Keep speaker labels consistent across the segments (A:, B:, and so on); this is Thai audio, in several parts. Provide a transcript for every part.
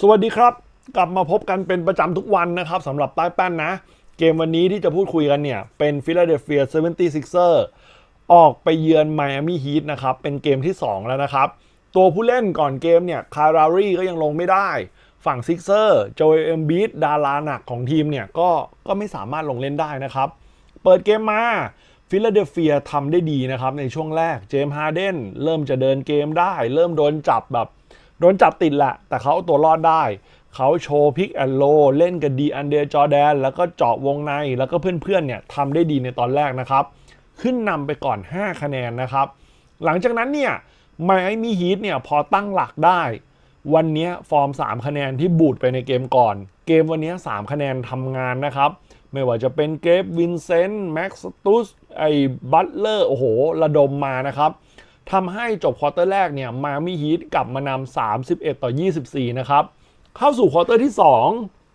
A: สวัสดีครับ กลับมาพบกันเป็นประจำทุกวันนะครับสำหรับใต้แป้นนะ เกมวันนี้ที่จะพูดคุยกันเนี่ย เป็น Philadelphia 76er ออกไปเยือน Miami Heat นะครับ เป็นเกมที่ 2 แล้วนะครับ ตัวผู้เล่นก่อนเกมเนี่ยคารารีก็ยังลงไม่ได้ ฝั่งซิกเซอร์โจเอมบีดดาราหนักของทีมเนี่ยก็ก็ไม่สามารถลงเล่นได้นะครับ เปิดเกมมาฟิลาเดลเฟียทำได้ดีนะครับในช่วงแรกเจมส์ฮาร์เดนเริ่มจะเดินเกมได้ เริ่มโดนจับแบบ โดนจับติดแหละ แต่เขาตัวรอดได้ เขาโชว์พิกแอนโล เล่นกับดีอันเดรจอแดน แล้วก็เจาะวงในแล้วก็เพื่อนๆเนี่ยทำได้ดีในตอนแรกนะครับ ขึ้นนำไปก่อน 5 คะแนนนะครับ หลังจากนั้นเนี่ยไมอมีฮีทเนี่ยพอตั้งหลักได้ วันนี้ฟอร์ม 3 คะแนนที่บูดไปในเกมก่อน เกมวันนี้3คะแนนทำงานนะครับไม่ว่าจะเป็นเกรฟวินเซนต์แม็กซ์ตุสไอ้บัตเลอร์โอ้โห ระดมมานะครับ ทำให้จบควอเตอร์แรกเนี่ยมามี่ฮีทกลับมานำ31 ต่อ 24 นะครับ เข้าสู่ควอเตอร์ที่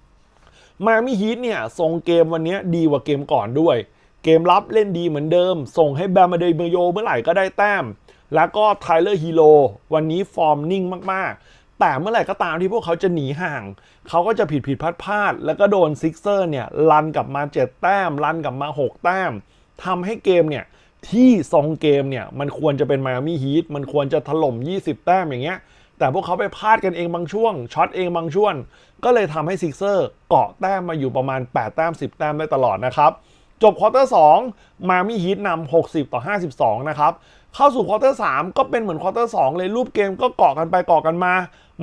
A: 2 มามี่ฮีทเนี่ยทรงเกมวันนี้ดีกว่าเกมก่อนด้วย เกมรับเล่นดีเหมือนเดิม ส่งให้แบมมาเดย์เมโยเมื่อไหร่ก็ได้แต้ม แล้วก็ไทเลอร์ฮีโร่วันนี้ฟอร์มนิ่งมากๆ แต่เมื่อไหร่ก็ตามที่พวกเขาจะหนีห่าง เขาก็จะผิดผิดพลาดพลาด แล้วก็โดนซิกเซอร์เนี่ยลันกลับมา 7 แต้มลันกลับมา 6 แต้มทำให้เกมเนี่ย ที่ทรงเกมเนี่ย มันควรจะเป็นไมอามี่ฮีทมันควรจะถล่ม 20 แต้มอย่างเงี้ย แต่พวกเขาไปพลาดกันเองบางช่วงช็อตเองบางช่วง ก็เลยทำให้ซิกเซอร์เกาะแต้มมาอยู่ประมาณ 8 แต้ม 10 แต้มได้ตลอดนะครับ จบควอเตอร์2มามี่ฮีทนำ60 ต่อ 52 นะครับ เข้าสู่ควอเตอร์3ก็เป็นเหมือนควอเตอร์2เลยรูปเกมก็เกาะกันไปเกาะกันมา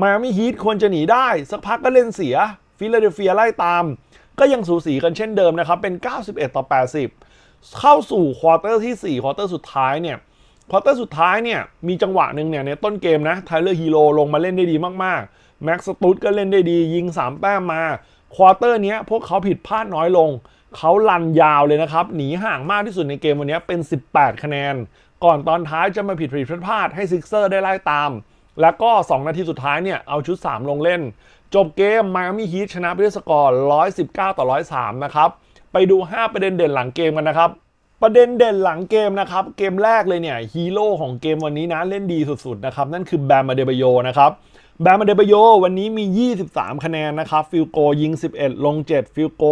A: มามี่ฮีทควรจะหนีได้ สักพักก็เล่นเสียฟิลาเดลเฟียไล่ตาม ก็ยังสูสีกันเช่นเดิมนะครับเป็น 91 ต่อ 80 เข้าสู่ควอเตอร์ที่4ควอเตอร์สุดท้ายเนี่ยควอเตอร์สุดท้ายเนี่ยมีจังหวะหนึ่งเนี่ยในต้นเกมนะไทเลอร์ฮีโร่ลงมาเล่นได้ดีมากๆแม็กซ์สตูดก็เล่นได้ดียิง 3 แต้มมาควอเตอร์นี้พวกเขาผิดพลาดน้อยลง เขาลันยาวเลยนะครับ หนีห่างมากที่สุดในเกมวันนี้เป็น 18 คะแนน ก่อนตอนท้ายจะมาผิดผิดพลาดให้ซิกเซอร์ได้ไล่ตาม แล้วก็ 2 นาทีสุดท้ายเนี่ยเอาชุด 3 ลงเล่น จบเกมไมอามี่ฮีทชนะไปด้วยสกอร์ 119 ต่อ 103 นะครับ ไปดู 5 ประเด็นเด่นหลังเกมกันนะครับ ประเด็นเด่นหลังเกมนะครับ เกมแรกเลยเนี่ยฮีโร่ของเกมวันนี้นะเล่นดีสุดๆนะครับ นั่นคือแบมมาเดบโยนะครับแบมมาเดบโยวันนี้มี 23 คะแนนนะครับฟิลโกยิง 11 ลง 7 ฟิลโก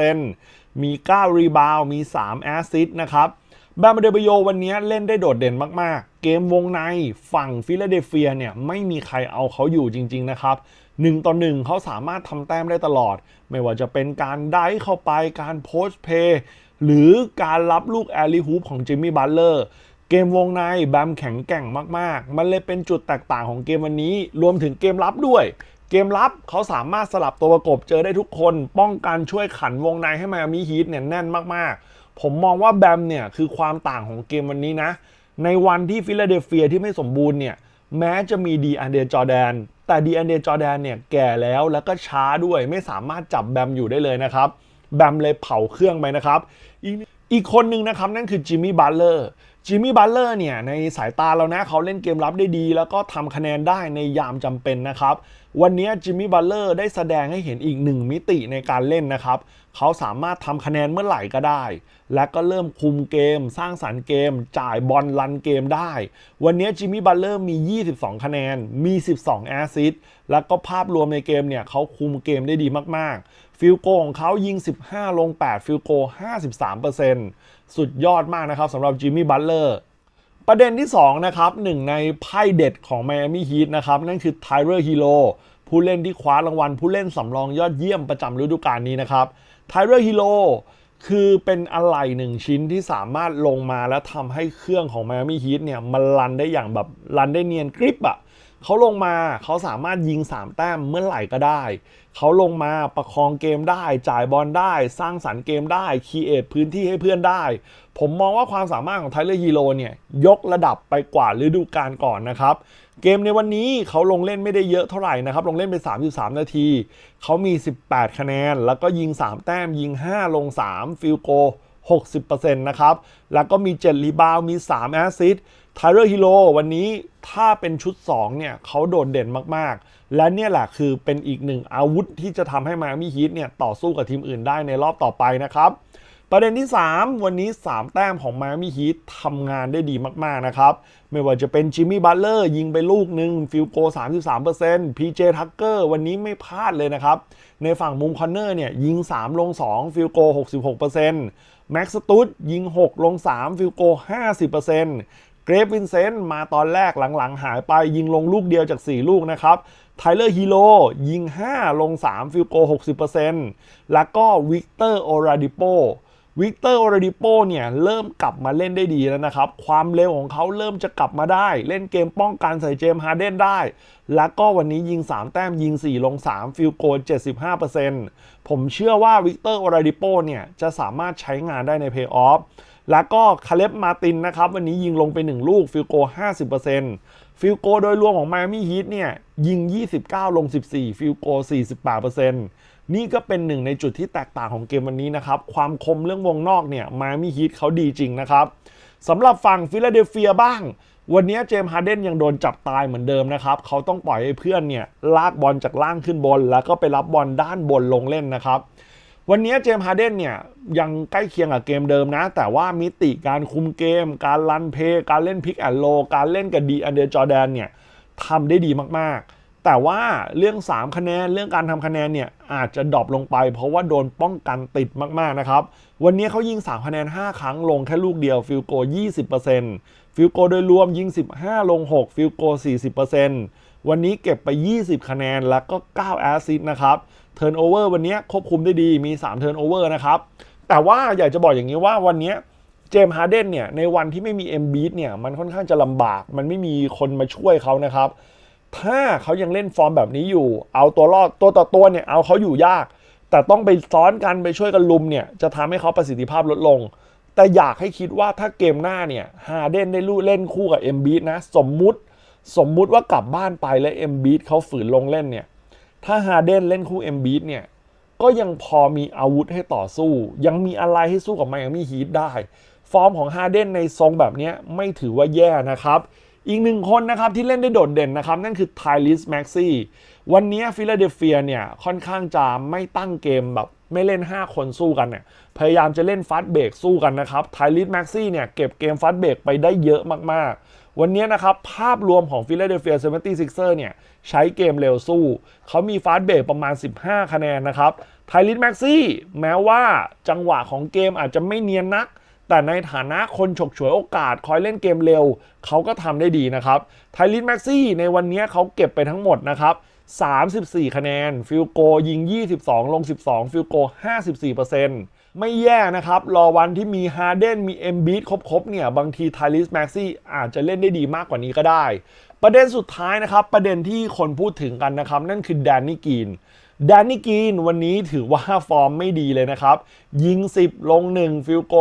A: 63%มี 9 รีบาวมี 3 แอสซิสต์นะครับ บมมาเดเบโยวันนี้เล่นได้โดดเด่นมากๆ เกมวงในฝั่งฟิลาเดลเฟียเนี่ยไม่มีใครเอาเขาอยู่จริง ๆ นะครับ1ต่อ1เขาสามารถทำแต้มได้ตลอด ไม่ว่าจะเป็นการได้เข้าไปการโพสเพย์หรือการรับลูกแอลลีฮูปของจิมมี่บัตเลอร์เกมวงในแบมแข็งแกร่งมากๆ มันเลยเป็นจุดแตกต่างของเกมวันนี้ รวมถึงเกมรับด้วย เกมรับเขาสามารถสลับตัวประกบเจอได้ทุกคน ป้องกันช่วยขันวงในให้ไมอามีฮีทเนี่ยแน่นมากๆ ผมมองว่าแบมเนี่ยคือความต่างของเกมวันนี้นะ ในวันที่ฟิลาเดลเฟียที่ไม่สมบูรณ์เนี่ยแม้จะมีดีอันเดรจอแดน แต่ดีอันเดรจอแดนเนี่ยแก่แล้วแล้วก็ช้าด้วยไม่สามารถจับแบมอยู่ได้เลยนะครับ แบมเลยเผาเครื่องไปนะครับอีกอีกคนหนึ่งนะครับนั่นคือจิมมี่บัตเลอร์จิมมี่บัตเลอร์เนี่ยในสายตาเรานะเขาเล่นเกมรับได้ดี แล้วก็ทำคะแนนได้ในยามจำเป็นนะครับวันนี้จิมมี่บัตเลอร์ได้แสดงให้เห็นอีกหนึ่งมิติในการเล่นนะครับ เขาสามารถทำคะแนนเมื่อไหร่ก็ได้ และก็เริ่มคุมเกม สร้างสรรค์เกม จ่ายบอลรันเกมได้ วันนี้จิมมี่บัตเลอร์มี 22 คะแนน มี 12 แอสซิสต์แล้วก็ภาพรวมในเกมเนี่ยเขาคุมเกมได้ดีมากๆ ฟิลโกของเขายิง 15 ลง 8 ฟิลโก 53%สุดยอดมากนะครับสำหรับจิมมี่บัตเลอร์ ประเด็นที่ 2 นะครับหนึ่งในไพ่เด็ดของ Miami Heat นะครับ นั่นคือ Tyler Hero ผู้เล่นที่คว้ารางวัลผู้เล่นสำรองยอดเยี่ยมประจำฤดูกาลนี้นะครับ Tyler Hero คือเป็นอะไหล่หนึ่งชิ้นที่สามารถลงมาและทำให้เครื่องของ Miami Heat เนี่ยมันรันได้อย่างแบบรันได้เนียนกริปอะ เขาลงมาเขาสามารถยิง 3 แต้มเมื่อไหร่ก็ได้ เขาลงมาประคองเกมได้ จ่ายบอลได้ สร้างสรรค์เกมได้คีเอทพื้นที่ให้เพื่อนได้ ผมมองว่าความสามารถของไทเลอร์ฮีโร่เนี่ย ยกระดับไปกว่าฤดูกาลก่อนนะครับ เกมในวันนี้เขาลงเล่นไม่ได้เยอะเท่าไหร่นะครับ ลงเล่นไป 33 นาที เขามี 18 คะแนน แล้วก็ยิง 3 แต้มยิง 5 ลง 3 ฟิลโก 60%นะครับ แล้วก็มี 7 รีบาวมี 3 แอสซิสต์ไทเลอร์ฮีโร่วันนี้ถ้าเป็นชุด 2 เนี่ยเขาโดดเด่นมากๆ และเนี่ยแหละคือเป็นอีกหนึ่งอาวุธที่จะทำให้มามี่ฮีทเนี่ยต่อสู้กับทีมอื่นได้ในรอบต่อไปนะครับ ประเด็นที่ 3 วันนี้ 3 แต้มของ Miami Heat ทำงานได้ดีมาก ๆ นะครับ ไม่ว่าจะเป็นจิมมี่บัตเลอร์ยิงไปลูกหนึ่งฟิลโก 33% PJ Tucker วันนี้ไม่พลาดเลยนะครับ ในฝั่งมุมคอนเนอร์เนี่ยยิง 3 ลง 2 ฟิลโก 66%แม็กซ์ตูดยิง 6 ลง 3 ฟิลโก 50%เกรฟวินเซนต์มาตอนแรกหลังๆ หายไปยิงลงลูกเดียวจาก 4 ลูกนะครับไทเลอร์ฮีโร่ยิง 5 ลง 3 ฟิลโก 60%แล้วก็วิกเตอร์โอราดิโป วิกเตอร์โอรดิโปเนี่ยเริ่มกลับมาเล่นได้ดีแล้วนะครับ ความเร็วของเขาเริ่มจะกลับมาได้ เล่นเกมป้องกันใส่เจมส์ฮาร์เดนได้ แล้วก็วันนี้ยิง 3 แต้มยิง 4 ลง 3 ฟิลโกล75%ผมเชื่อว่าวิกเตอร์โอรดิโปเนี่ยจะสามารถใช้งานได้ในเพย์ออฟแล้วก็คาเลบมาตินนะครับ วันนี้ยิงลงไป 1 ลูกฟิลโกล50%ฟิลโกโดยรวมของไมอามี่ฮีทเนี่ยยิง 29 ลง 14 ฟิลโก48% นี่ก็เป็นหนึ่งในจุดที่แตกต่างของเกมวันนี้นะครับ ความคมเรื่องวงนอกเนี่ยมามี่ฮีทเขาดีจริงนะครับสำหรับฝั่งฟิลาเดลเฟียบ้าง วันนี้เจมส์ฮาร์เดนยังโดนจับตายเหมือนเดิมนะครับ เขาต้องปล่อยให้เพื่อนเนี่ยลากบอลจากล่างขึ้นบน แล้วก็ไปรับบอลด้านบนลงเล่นนะครับวันนี้เจมส์ฮาร์เดนเนี่ยยังใกล้เคียงกับเกมเดิมนะ แต่ว่ามิติการคุมเกม การรันเพย์การเล่นพิกแอนโล การเล่นกับดีอันเดอร์จอแดนเนี่ยทำได้ดีมากๆ แต่ว่าเรื่อง 3 คะแนนเรื่องการทำคะแนนเนี่ยอาจจะดรอปลงไป เพราะว่าโดนป้องกันติดมากๆนะครับ วันนี้เขายิง 3 คะแนน 5 ครั้งลงแค่ลูกเดียวฟิลโก 20%ฟิลโกโดยรวมยิง 15 ลง 6 ฟิลโก 40%วันนี้เก็บไป 20 คะแนนแล้วก็ 9 แอสซิสต์นะครับเทิร์นโอเวอร์วันนี้ควบคุมได้ดีมี 3 เทิร์นโอเวอร์นะครับ แต่ว่าอยากจะบอกอย่างนี้ว่าวันนี้เจมส์ฮาร์เดนเนี่ยในวันที่ไม่มีเอ็มบีเนี่ยมันค่อนข้างจะลำบาก มันไม่มีคนมาช่วยเขานะครับ ถ้าเขายังเล่นฟอร์มแบบนี้อยู่ เอาตัวรอดตัวต่อตัวเนี่ยเอาเขาอยู่ยาก แต่ต้องไปซ้อนกันไปช่วยกันลุมเนี่ยจะทำให้เขาประสิทธิภาพลดลง แต่อยากให้คิดว่าถ้าเกมหน้าเนี่ยฮาเดนได้ลู่เล่นคู่กับเอ็มบีนะสมมุติสมมุติว่ากลับบ้านไปแล้วเอ็มบีเขาฝืนลงเล่นเนี่ยถ้าฮาเดนเล่นคู่เอ็มบีเนี่ยก็ยังพอมีอาวุธให้ต่อสู้ ยังมีอะไรให้สู้กับไมอามี่ฮีทได้ ฟอร์มของฮาเดนในทรงแบบนี้ไม่ถือว่าแย่นะครับ อีกหนึ่งคนนะครับที่เล่นได้โดดเด่นนะครับ นั่นคือไทลิสแม็กซี่วันนี้ฟิลาเดลเฟียเนี่ยค่อนข้างจะไม่ตั้งเกมแบบไม่เล่น 5 คนสู้กันเนี่ยพยายามจะเล่นฟาสเบรกสู้กันนะครับไทลิสแม็กซี่เนี่ยเก็บเกมฟาสเบรกไปได้เยอะมากๆ วันนี้นะครับภาพรวมของฟิลาเดลเฟีย76 ers เซอร์เนี่ยใช้เกมเร็วสู้ เขามีฟาสเบรกประมาณ 15 คะแนนนะครับไทลิสแม็กซี่แม้ว่าจังหวะของเกมอาจจะไม่เนียนนัก แต่ในฐานะคนฉกฉวยโอกาสคอยเล่นเกมเร็ว เขาก็ทำได้ดีนะครับไทลิสแม็กซี่ในวันนี้เขาเก็บไปทั้งหมดนะครับ34 คะแนน ฟิลโกยิง 22 ลง 12 ฟิลโก 54%ไม่แย่นะครับ รอวันที่มีฮาร์เดนมีเอ็มบีทครบๆ เนี่ย บางทีไทลิสแม็กซี่อาจจะเล่นได้ดีมากกว่านี้ก็ได้ ประเด็นสุดท้ายนะครับ ประเด็นที่คนพูดถึงกันนะครับ นั่นคือแดนนี่กีน แดนนี่กีนวันนี้ถือว่าฟอร์มไม่ดีเลยนะครับ ยิง 10 ลง 1 ฟิลโก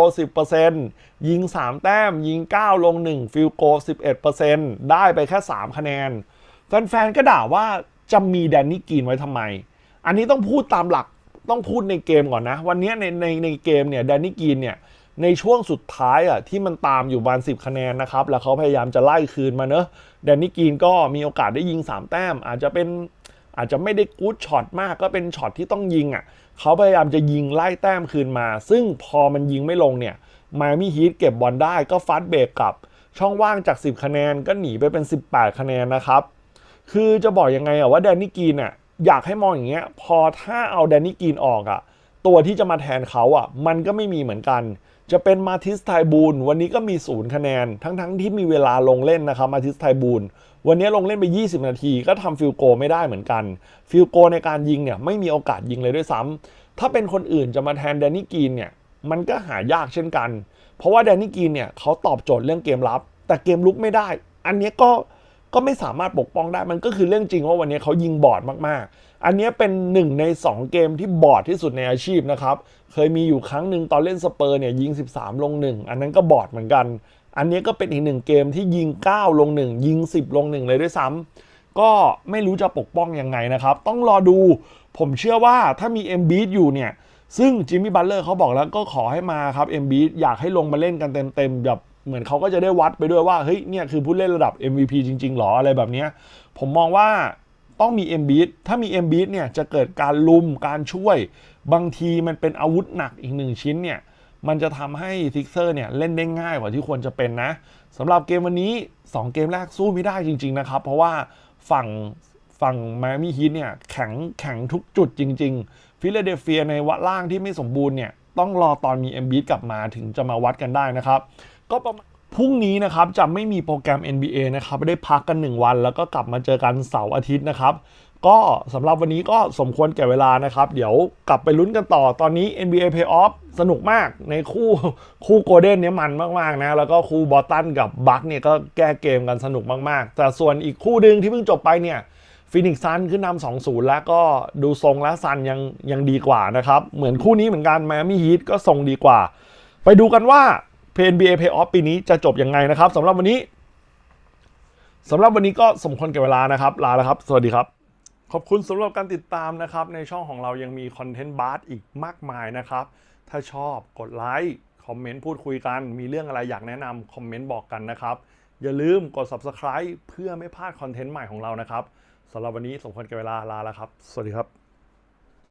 A: 10%ยิง 3 แต้ม ยิง 9 ลง 1 ฟิลโก 11%ได้ไปแค่ 3 คะแนน แฟนๆ ก็ด่าว่าจะมีแดนนี่กีนไว้ทำไม อันนี้ต้องพูดตามหลักต้องพูดในเกมก่อนนะ วันนี้ในในในเกมเนี่ยแดนนี่กีนเนี่ยในช่วงสุดท้ายอะที่มันตามอยู่บาน10 คะแนนนะครับ แล้วเขาพยายามจะไล่คืนมาเนอะแดนนี่กีนก็มีโอกาสได้ยิง 3 แต้ม อาจจะเป็น อาจจะไม่ได้กู๊ดช็อตมากก็เป็นช็อตที่ต้องยิงอะเขาพยายามจะยิงไล่แต้มคืนมา ซึ่งพอมันยิงไม่ลงเนี่ยมามี่ฮีทเก็บบอลได้ก็ฟาสเบรกกลับ ช่องว่างจาก 10 คะแนนก็หนีไปเป็น 18 คะแนนนะครับ คือจะบอกยังไงอะว่าแดนนี่กีนอะอยากให้มองอย่างเงี้ยพอถ้าเอาแดนนี่กีนออกอะตัวที่จะมาแทนเขาอะมันก็ไม่มีเหมือนกัน จะเป็นมาทิสไทบูลวันนี้ก็มีศูนย์คะแนน ทั้งๆทที่มีเวลาลงเล่นนะครับมาทิสไทบูล วันนี้ลงเล่นไป 20 นาทีก็ทำฟิลโกไม่ได้เหมือนกัน ฟิลโกในการยิงเนี่ยไม่มีโอกาสยิงเลยด้วยซ้ำถ้าเป็นคนอื่นจะมาแทนแดนนี่กีนเนี่ยมันก็หายากเช่นกัน เพราะว่าแดนนี่กีนเนี่ยเขาตอบโจทย์เรื่องเกมรับ แต่เกมลุกไม่ได้ อันนี้ก็ก็ไม่สามารถปกป้องได้มันก็คือเรื่องจริงว่าวันนี้เขายิงบอดมากๆ อันนี้เป็นหนึ่งใน 2 เกมที่บอดที่สุดในอาชีพนะครับ เคยมีอยู่ครั้งหนึ่งตอนเล่นสเปอร์เนี่ยยิง 13 ลง 1 อันนั้นก็บอดเหมือนกัน อันนี้ก็เป็นอีกหนึ่งเกมที่ยิง 9 ลง 1 ยิง 10 ลง 1 เลยด้วยซ้ำก็ไม่รู้จะปกป้องยังไงนะครับ ต้องรอดูผมเชื่อว่าถ้ามี m b บีอยู่เนี่ย ซึ่งจิมมี่บัตเลอร์เขาบอกแล้วก็ขอให้มาครับ m b บีอยากให้ลงมาเล่นกันเต็มๆแบบเหมือนเขาก็จะได้วัดไปด้วยว่าเฮ้ยเนี่ยคือผู้เล่นระดับ MVP จริงๆหรออะไรแบบนี้ผมมองว่าต้องมี m b บีถ้ามี m b บีเนี่ยจะเกิดการลุมการช่วย บางทีมันเป็นอาวุธหนักอีกหนึ่งชิ้นเนี่ย มันจะทำให้ซิกเซอร์เนี่ยเล่นได้ง่ายกว่าที่ควรจะเป็นนะสำหรับเกมวันนี้ 2 เกมแรกสู้ไม่ได้จริง ๆ นะครับ เพราะว่าฝั่งฝั่งแมมี่ฮีทเนี่ยแข็งแข็งทุกจุดจริง ๆ ฟิลาเดลเฟียในวัดล่างที่ไม่สมบูรณ์เนี่ยต้องรอตอนมีเอ็มบีกลับมาถึงจะมาวัดกันได้นะครับ ก็ประมาณพรุ่งนี้นะครับจะไม่มีโปรแกรม NBA นะครับได้พักกัน 1 วัน แล้วก็กลับมาเจอกันเสาร์อาทิตย์นะครับ ก็สำหรับวันนี้ก็สมควรแก่เวลานะครับ เดี๋ยวกลับไปลุ้นกันต่อตอนนี้ NBA Playoff สนุกมากในคู่คู่โกลเด้นเนี่ยมันมากๆนะ แล้วก็คู่บอตันกับบัคเนี่ยก็แก้เกมกันสนุกมากๆ แต่ส่วนอีกคู่หนึ่งที่เพิ่งจบไปเนี่ยฟินิกซันขึ้นนำ2-0แล้วก็ดูทรงแล้วซันยังยังดีกว่านะครับ เหมือนคู่นี้เหมือนกันแมมี่ฮีทก็ทรงดีกว่า ไปดูกันว่า NBA Playoff ปีนี้จะจบยังไงนะครับสำหรับวันนี้สำหรับวันนี้ก็สมควรแก่เวลานะครับลาแล้วครับ สวัสดีครับ ขอบคุณสำหรับการติดตามนะครับ ในช่องของเรายังมีคอนเทนต์บาร์อีกมากมายนะครับ ถ้าชอบกดไลค์คอมเมนต์พูดคุยกัน มีเรื่องอะไรอยากแนะนำคอมเมนต์บอกกันนะครับ อย่าลืมกด subscribe เพื่อไม่พลาดคอนเทนต์ใหม่ของเรานะครับสำหรับวันนี้สมควรแก่เวลาลาแล้วครับ สวัสดีครับ